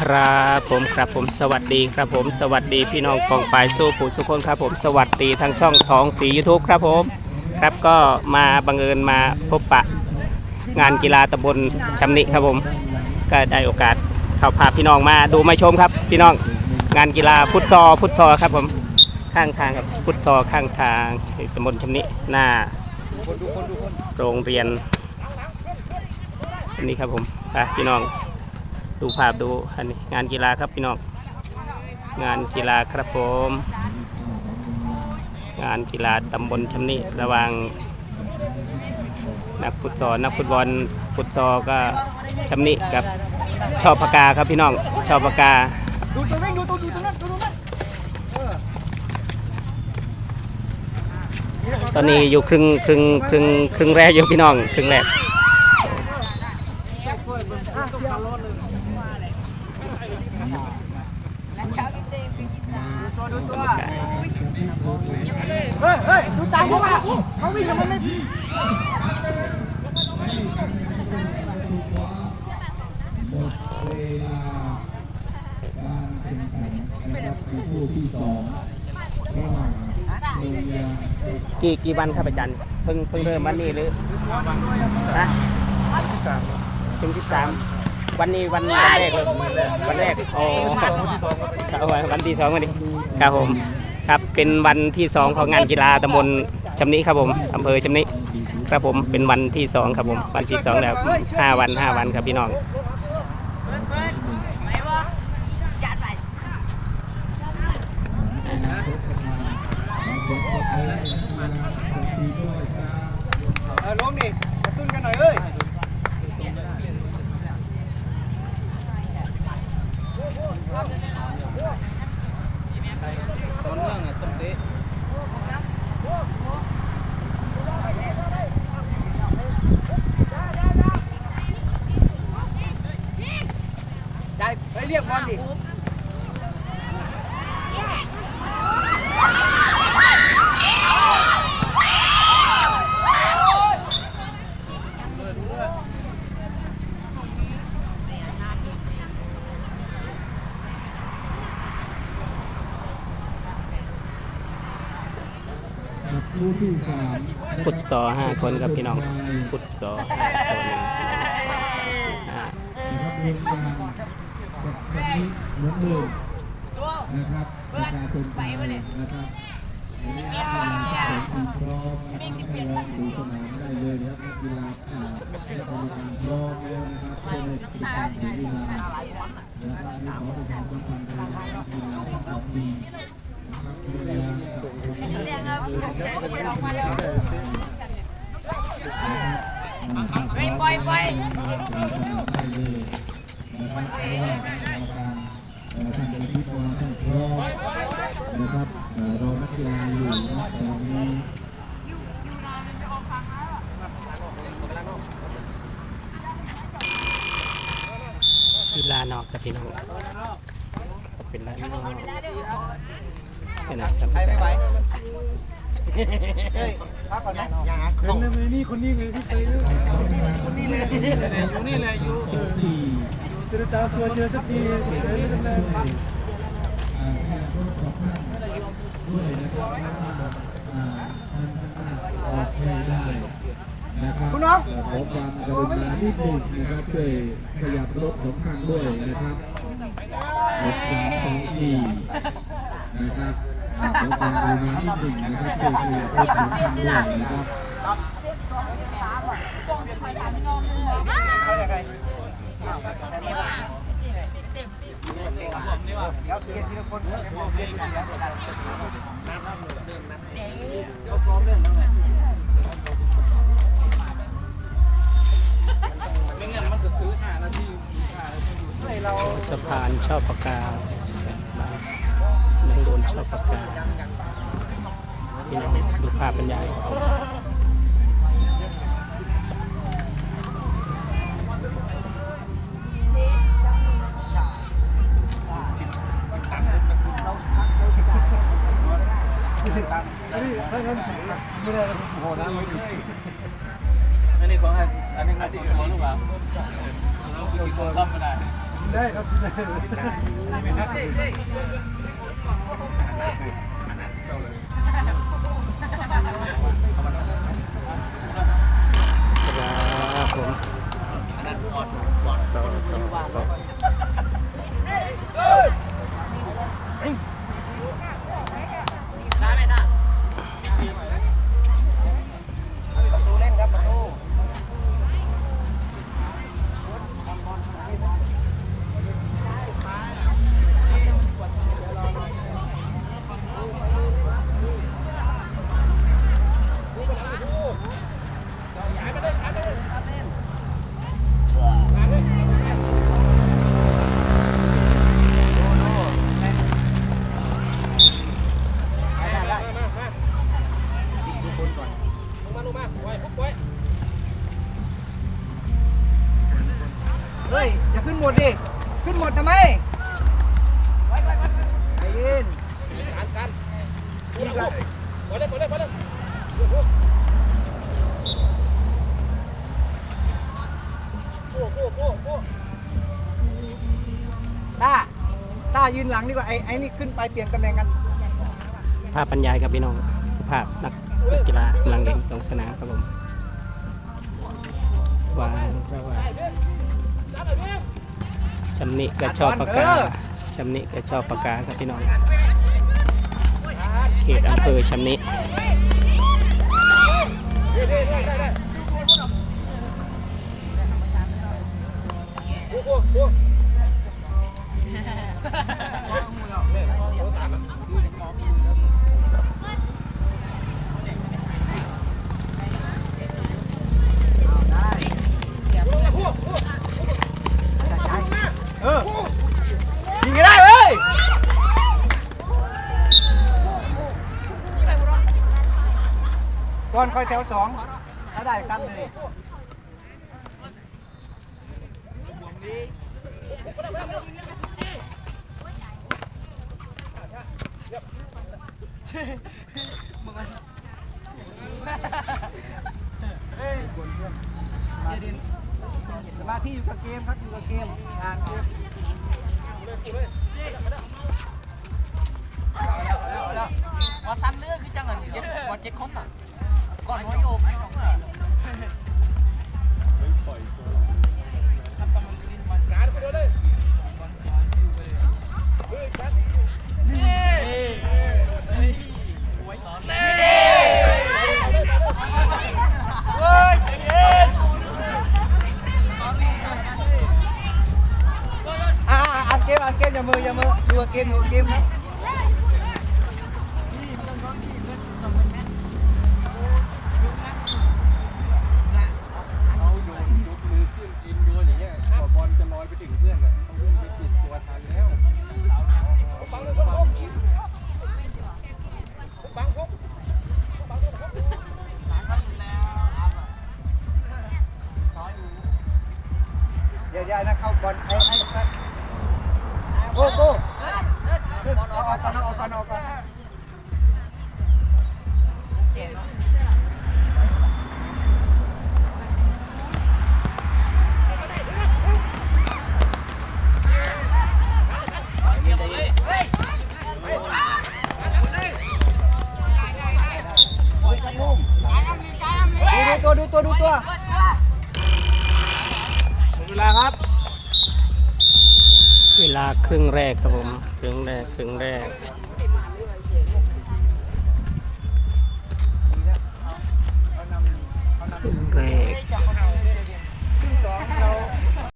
ครับผมครับผมสวัสดีครับผมสวัสดีพี่น้องกองปลายสู้ผู้สุคนครับผมสวัสดีทางช่องทองสียูทูบครับผมครับก็มาบังเอิญมาพบปะงานกีฬาตำบลชำนิครับผมก็ได้โอกาสเข้าพาพี่น้องมาดูมาชมครับ พี่น้องงานกีฬาฟุตซอลฟุตซอลครับผมข้างทางครับฟุตซอลข้างทางตำบลชำนิหน้าโรงเรียนอันนี้ครับผมไปพี่น้อง ดูภาพดูอันนี้งานกีฬาครับพี่น้องงานกีฬาครับผม งานกีฬาตำบลชำนิระว่างนักฟุตซอลนักฟุตบอลฟุตซอลก็ชำนิกับชอบปากกาครับพี่น้องชอบปากกาดูตัววิ่งดูตัวดูตัวนั้นดูตัวนั้นตอนนี้อยู่ครึ่งครึ่งครึ่งครึ่งแรกอยู่พี่น้องครึ่งแรก ตัวดูตัวเฮ้ยเฮ้ยดู ตามพวกมันเขาวิ่งกันมันไม่กี่กี่วันครับอาจารย์เพิ่งเพิ่งเริ่มวันนี้หรือฮะถึงที่สามวันนี้วันวันแรกวันแรกโอ้ครับวันที่สองวันนี้ครับผม ครับเป็นวันที่สองของงานกีฬาตำบลชำนิครับผมอำเภอชำนิครับผมเป็นวันที่สองครับผมวันที่สองแล้วห้าวันห้าวันครับพี่น้องเออล้มดิกระตุ้นกันหน่อยเอ้ย ใจเฮ้ยเรียกบอลดิ ผู้ที่สาม ฟุตซอลห้าคนครับพี่น้องฟุตซอลห้าคนห้านะครับเรียนการกับคนนี้เหมือนเดิมนะครับประชาชนไทยนะครับวันนี้นักกีฬาทุกคนพร้อมนะครับให้ลองดูสนามได้เลยนะครับนักกีฬาอ่านักกีฬาพร้อมแล้วนะครับเพื่อในกิจกรรมของกีฬานะครับมีขอประชาสัมพันธ์เลยนะครับกีฬาทั้งสองทีมนะครับกีฬากับคนนี้ ไปปล่อยปล่อยนะครับเรานักกีฬาอยู่นะตอนนี้กีฬานอกครับพี่น้องเป็นร้านอกเป็นนะคใครไม่ไหว เฮ้ยพักก่อนนะอย่าหาของนี่คนนี้เลยที่ไปเลยคนนี้เลยอยู่นี่เลยอยู่สี่จะตามตัวเจอสักทีเจอสักทีอ่าแค่รถของท่านด้วยนะครับอ่าท่านออกให้ได้นะครับคุณน้องขอความกรุณานิดหนึ่งนะครับช่วยขยับรถของทานด้วยนะครับ ที่นะครับขอความกรุณานิดหนึ่งนะครับช่วยขยับรถของท่านด้วยนะครับเขาจะใครเดียวเปลี่ยนทีละคนเปลี่ยนทีละคนสะพานชอบปากกา แมงโดนชอบปากกาพี่น้องดูภาพบรรยายอันนี้ของอันนี้ของที่ของหรือเปล่าเราไปกินของต้มก็ได้ได้ครับกินได้ นี่ไม่ได้ครั หลังดีกว่าไอ้ไอ้นี่ขึ้นไปเปลี่ยนตำแหน่งกัน ภาพบรรยายครับพี่น้องภาพนักนักกีฬากำลังเล่นลงสนามครับผมวางระหว่างชำนิกับชอบปากกาชำนิกับชอบปากกาครับพี่น้อง เขตอำเภอชำนิ ก่อนคอยแถวสองถ้าได้กันเลยสมาธิอยู่กับเกมครับอยู่กับเกมอ่านเกมเอาแล้วเอาแล้วว่าสั้นเนื้อคือจังเงินเจ็ดกว่าเจ็ดคนอะ ก่อนหัวโยก ลาครึ่งแรกครับผมครึ่งแรกครึ่งแรก ครึ่งแรก